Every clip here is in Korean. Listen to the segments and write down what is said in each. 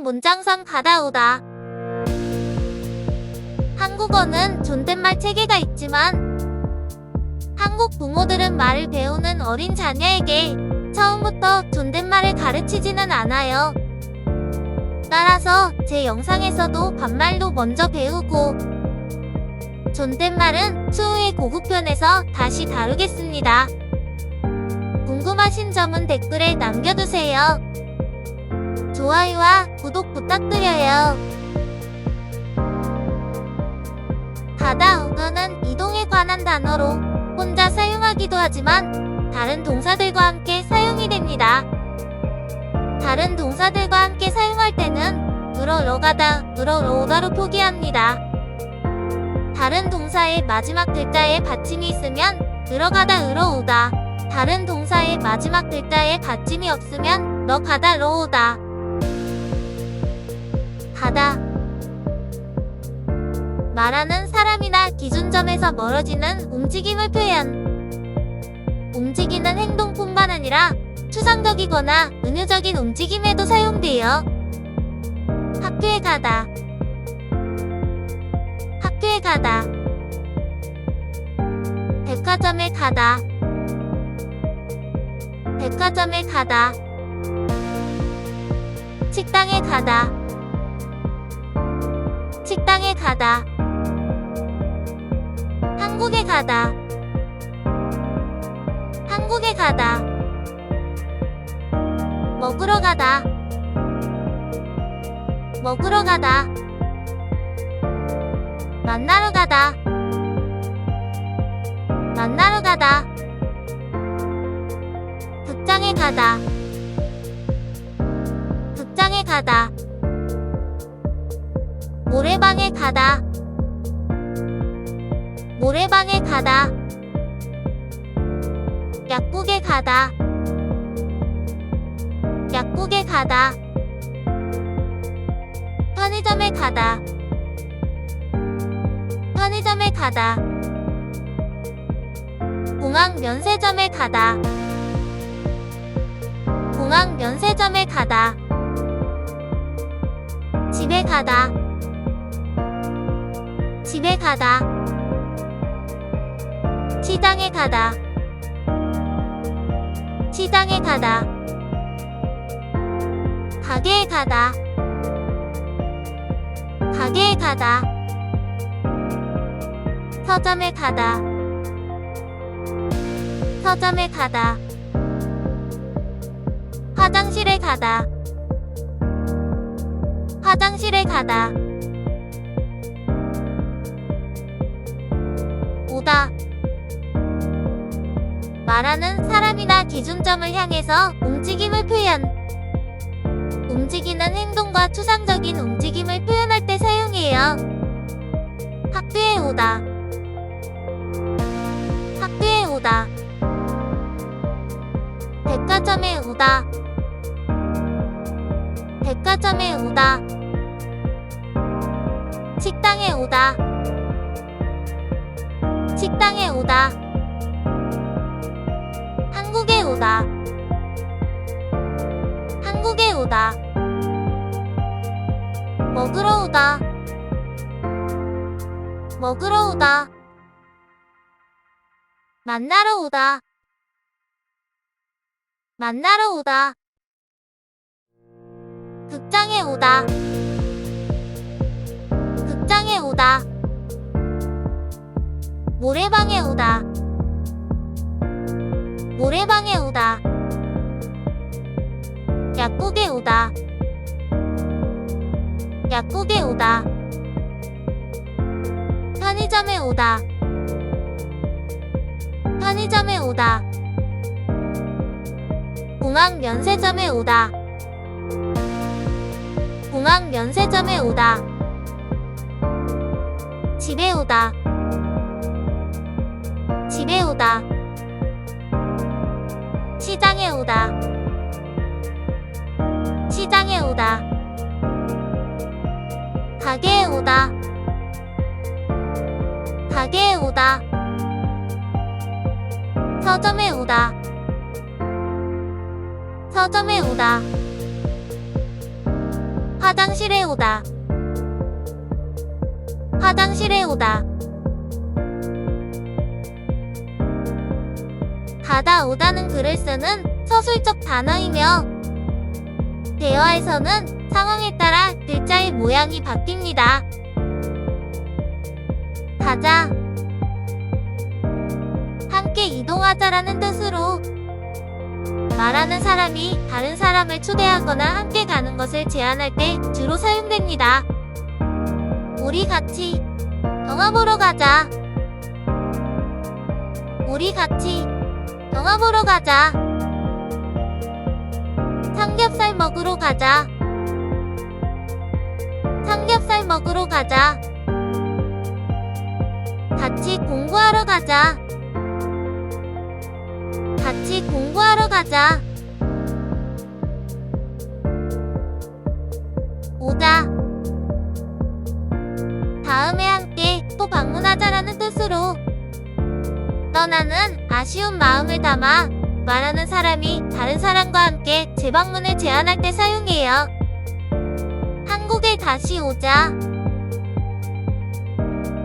문장선 가다오다. 한국어는 존댓말 체계가 있지만 한국 부모들은 말을 배우는 어린 자녀에게 처음부터 존댓말을 가르치지는 않아요. 따라서 제 영상에서도 반말로 먼저 배우고 존댓말은 추후의 고급편에서 다시 다루겠습니다. 궁금하신 점은 댓글에 남겨두세요. 좋아요와 구독 부탁드려요. 가다 우거는 이동에 관한 단어로 혼자 사용하기도 하지만 다른 동사들과 함께 사용이 됩니다. 다른 동사들과 함께 사용할 때는 으러러 가다, 으러러 오다로 표기합니다. 다른 동사의 마지막 글자에 받침이 있으면 으러가다, 으러오다. 다른 동사의 마지막 글자에 받침이 없으면 너 가다, 러오다. 가다. 말하는 사람이나 기준점에서 멀어지는 움직임을 표현. 움직이는 행동뿐만 아니라 추상적이거나 은유적인 움직임에도 사용돼요. 학교에 가다. 학교에 가다. 백화점에 가다. 백화점에 가다. 식당에 가다. 식당에 가다. 한국에 가다. 한국에 가다. 먹으러 가다. 먹으러 가다. 만나러 가다. 만나러 가다. 극장에 가다. 극장에 가다. 노래방에 가다. 노래방에 가다. 약국에 가다. 약국에 가다. 편의점에 가다. 편의점에 가다. 공항 면세점에 가다. 공항 면세점에 가다. 집에 가다. 집에 가다. 시장에 가다. 시장에 가다. 가게에 가다. 가게에 가다. 서점에 가다. 서점에 가다. 화장실에 가다. 화장실에 가다. 오다. 말하는 사람이나 기준점을 향해서 움직임을 표현. 움직이는 행동과 추상적인 움직임을 표현할 때 사용해요. 학교에 오다. 학교에 오다. 백화점에 오다. 백화점에 오다. 식당에 오다. 식당에 오다. 한국에 오다. 한국에 오다. 먹으러 오다. 먹으러 오다. 만나러 오다. 만나러 오다. 극장에 오다. 극장에 오다. 노래방에 오다. 노래방에 오다. 약국에 오다. 약국에 오다. 편의점에 오다. 편의점에 오다. 공항 면세점에 오다. 공항 면세점에 오다. 집에 오다. 집에 오다. 시장에 오다. 시장에 오다. 가게에 오다. 가게에 오다. 서점에 오다. 서점에 오다. 화장실에 오다. 화장실에 오다. 가다 오다는 글을 쓰는 서술적 단어이며 대화에서는 상황에 따라 글자의 모양이 바뀝니다. 가자. 함께 이동하자라는 뜻으로 말하는 사람이 다른 사람을 초대하거나 함께 가는 것을 제안할 때 주로 사용됩니다. 우리 같이 영화 보러 가자. 우리 같이 영화 보러 가자. 삼겹살 먹으러 가자. 삼겹살 먹으러 가자. 같이 공부하러 가자. 같이 공부하러 가자. 아쉬운 마음을 담아 말하는 사람이 다른 사람과 함께 재방문을 제안할 때 사용해요. 한국에 다시 오자.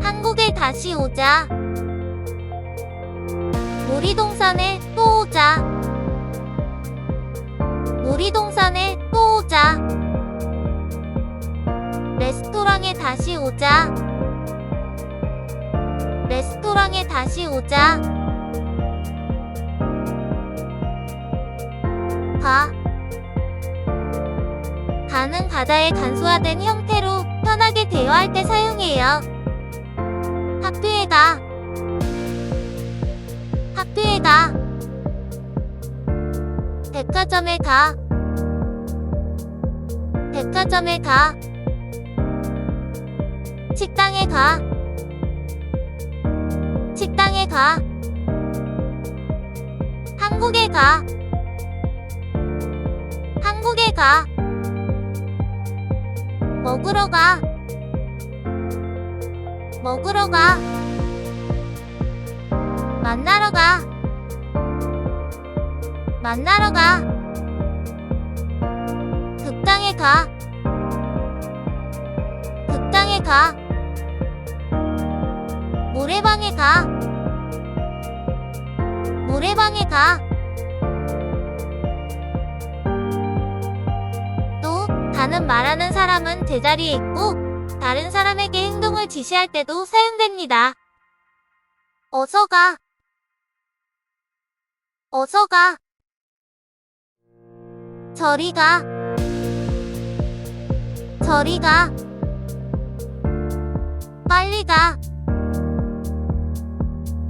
한국에 다시 오자. 놀이동산에 또 오자. 놀이동산에 또 오자. 레스토랑에 다시 오자. 레스토랑에 다시 오자. 가. 가는 가다의 간소화된 형태로 편하게 대화할 때 사용해요. 학교에 가. 학교에 가. 백화점에 가. 백화점에 가. 식당에 가. 식당에 가. 한국에 가. 한국에 가. 먹으러 가. 먹으러 가. 만나러 가. 만나러 가. 극장에 가. 극장에 가. 노래방에 가. 노래방에 가. 또, 가는 말하는 사람은 제자리에 있고, 다른 사람에게 행동을 지시할 때도 사용됩니다. 어서 가. 어서 가. 저리 가. 저리 가. 빨리 가.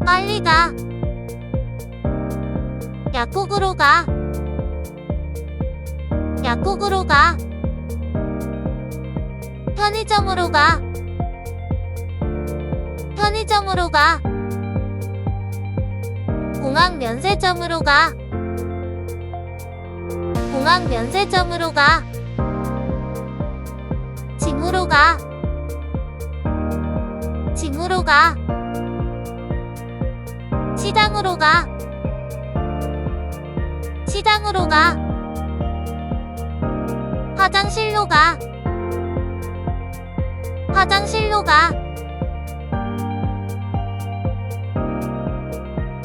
빨리 가. 약국으로 가. 약국으로 가. 편의점으로 가. 편의점으로 가. 공항 면세점으로 가. 공항 면세점으로 가. 짐으로 가. 짐으로 가. 시장으로 가. 시장으로 가. 화장실로 가. 화장실로 가.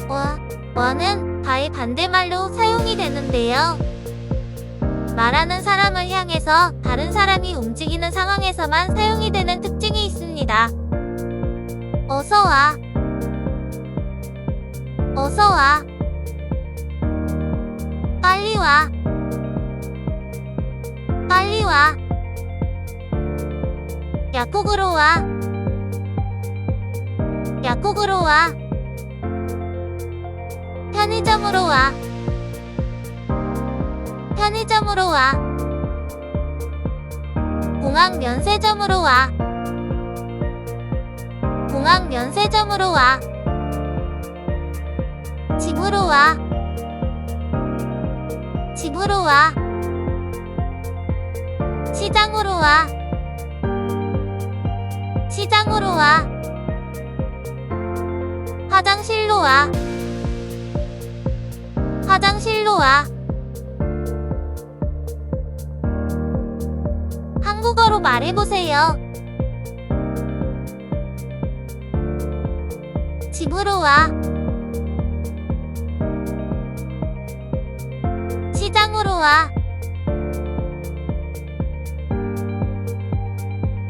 와, 와는 바의 반대말로 사용이 되는데요. 말하는 사람을 향해서 다른 사람이 움직이는 상황에서만 사용이 되는 특징이 있습니다. 어서 와. 어서 와. 빨리 와. 빨리 와. 약국으로 와. 약국으로 와. 편의점으로 와. 편의점으로 와. 공항 면세점으로 와. 공항 면세점으로 와. 집으로 와. 집으로 와. 시장으로 와. 시장으로 와. 화장실로 와. 화장실로 와. 한국어로 말해보세요. 집으로 와. 시장으로 와.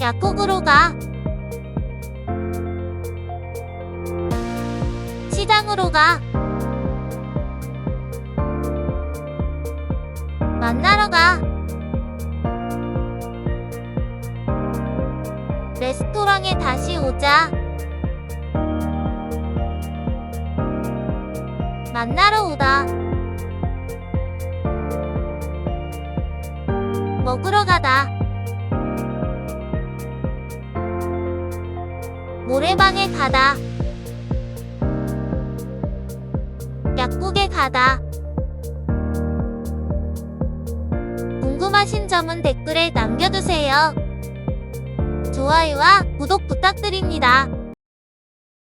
약국으로 가. 시장으로 가. 만나러 가. 레스토랑에 다시 오자. 만나러 오다. 먹으러 가다. 노래방에 가다. 약국에 가다. 궁금하신 점은 댓글에 남겨두세요. 좋아요와 구독 부탁드립니다.